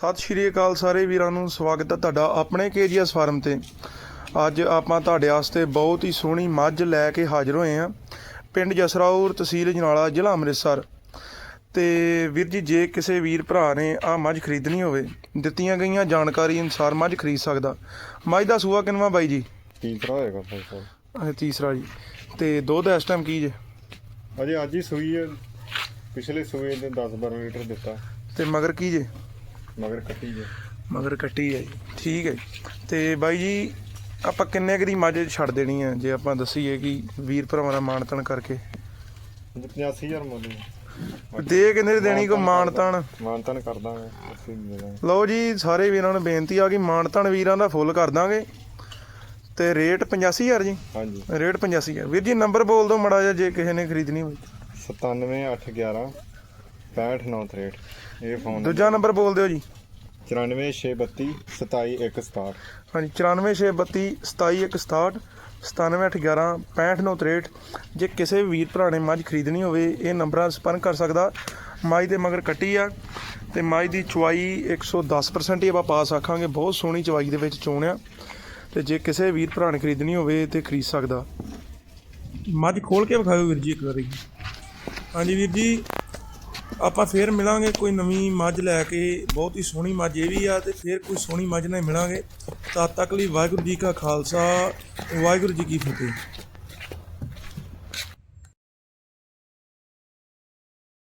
ਸਤਿ ਸ਼੍ਰੀ ਅਕਾਲ ਸਾਰੇ ਵੀਰਾਂ ਨੂੰ ਸਵਾਗਤ ਹੈ ਤੁਹਾਡਾ ਆਪਣੇ ਕੇਜੀਐਸ ਫਾਰਮ ਤੇ। ਅੱਜ ਆਪਾਂ ਤੁਹਾਡੇ ਵਾਸਤੇ ਬਹੁਤ ਹੀ ਸੋਹਣੀ ਮੱਝ ਲੈ ਕੇ ਹਾਜ਼ਰ ਹੋਏ ਹਾਂ। ਪਿੰਡ ਜਸਰਾਉਰ ਤਹਿਸੀਲ ਜਨਾਲਾ ਜ਼ਿਲ੍ਹਾ ਅੰਮ੍ਰਿਤਸਰ। ਤੇ ਵੀਰ ਜੀ ਜੇ ਕਿਸੇ ਵੀਰ ਭਰਾ ਨੇ ਆ ਮੱਝ ਖਰੀਦਣੀ ਹੋਵੇ ਦਿੱਤੀਆਂ ਗਈਆਂ ਜਾਣਕਾਰੀ ਅਨੁਸਾਰ ਮੱਝ ਖਰੀਦ ਸਕਦਾ। ਮੱਝ ਦਾ ਸੂਆ ਕਿੰਨਵਾ ਬਾਈ ਜੀ? ਤੀਸਰਾ ਹੋਏਗਾ ਭਾਈ ਸਾਹਿਬ। ਤੀਸਰਾ ਜੀ। ਤੇ ਦੁੱਧ ਇਸ ਟਾਈਮ ਕੀ ਜੇ? ਅਜੇ ਅੱਜ ਹੀ ਸੂਈ ਹੈ। ਪਿਛਲੇ ਸੂਏ ਦੇ 10-12 ਲੀਟਰ ਦਿੱਤਾ। ਤੇ ਮਗਰ ਕੀ ਜੇ? ਮਗਰ ਕੱਟੀ ਜੇ। ਮਗਰ ਕੱਟੀ ਹੈ ਜੀ। ਠੀਕ ਹੈ ਜੀ। ਤੇ ਬਾਈ ਜੀ ਆਪਾਂ ਕਿੰਨੇ ਕੁ ਦੀ ਮੱਝ ਛੱਡ ਦੇਣੀ ਹੈ? ਜੇ ਆਪਾਂ ਦੱਸੀਏ ਕਿ ਵੀਰ ਭਰਾਵਾਂ ਦਾ ਮਾਨਤਨ ਕਰਕੇ। 85000 ਮੁੱਲ। ਦੇ। ਕਿੰਨੇ ਦੀ ਦੇਣੀ ਕੋ ਮਾਨਤਨ? ਮਾਨਤਨ ਕਰ ਦਾਂਗੇ ਅਸੀਂ ਦੇ ਦਾਂਗੇ। ਲਓ ਜੀ ਸਾਰੇ ਵੀਰਾਂ ਨੂੰ ਬੇਨਤੀ ਆ ਕਿ ਮਾਨਤਨ ਵੀਰਾਂ ਦਾ ਫੁੱਲ ਕਰ ਦਾਂਗੇ। ਤੇ ਰੇਟ 85000 ਜੀ? ਹਾਂਜੀ। ਰੇਟ 85000 ਵੀਰ ਜੀ ਨੰਬਰ ਬੋਲ ਦਿਓ ਮੜਾ ਜਿਹਾ ਜੇ ਕਿਸੇ ਨੇ ਖਰੀਦਣੀ ਹੋਵੇ। 97811 65963 ਇਹ ਫੋਨ ਦੂਜਾ ਨੰਬਰ। ਬੋਲ ਦਿਓ ਜੀ। 94632 27167 ਹਾਂਜੀ 94632 27167 97811 65963 ਜੇ ਕਿਸੇ ਵੀ ਵੀਰ ਭਰਾ ਨੇ ਮੱਝ ਖਰੀਦਣੀ ਹੋਵੇ ਇਹ ਨੰਬਰਾਂ ਸੰਪਰਕ ਕਰ ਸਕਦਾ। ਮੱਝ ਦੇ ਮਗਰ ਕੱਟੀ ਆ ਤੇ ਮੱਝ ਦੀ ਚਵਾਈ 110% ਹੀ ਆਪਾਂ ਪਾਸ ਆਖਾਂਗੇ। ਬਹੁਤ ਸੋਹਣੀ ਚਵਾਈ ਦੇ ਵਿੱਚ ਚੋਣ ਆ। ਤੇ ਜੇ ਕਿਸੇ ਵੀਰ ਭਰਾ ਨੇ ਖਰੀਦਣੀ ਹੋਵੇ ਤੇ ਖਰੀਦ ਸਕਦਾ। ਮੱਝ ਖੋਲ ਕੇ ਵਿਖਾਓ ਵੀਰ ਜੀ ਇੱਕ ਵਾਰੀ। ਹਾਂਜੀ ਵੀਰ ਜੀ ਆਪਾਂ ਫੇਰ ਮਿਲਾਂਗੇ, ਕੋਈ ਨਵੀਂ ਮੱਝ ਲੈ ਕੇ, ਬਹੁਤ ਹੀ ਸੋਹਣੀ ਮੱਝ ਇਹ ਵੀ ਆ ਤੇ ਫੇਰ ਕੋਈ ਸੋਹਣੀ ਮੱਝ ਨਾਲ ਮਿਲਾਂਗੇ। ਤਦ ਤੱਕ ਲਈ ਵਾਹਿਗੁਰੂ ਜੀ ਕਾ ਖਾਲਸਾ, ਵਾਹਿਗੁਰੂ ਜੀ ਕੀ ਫਤਿਹ।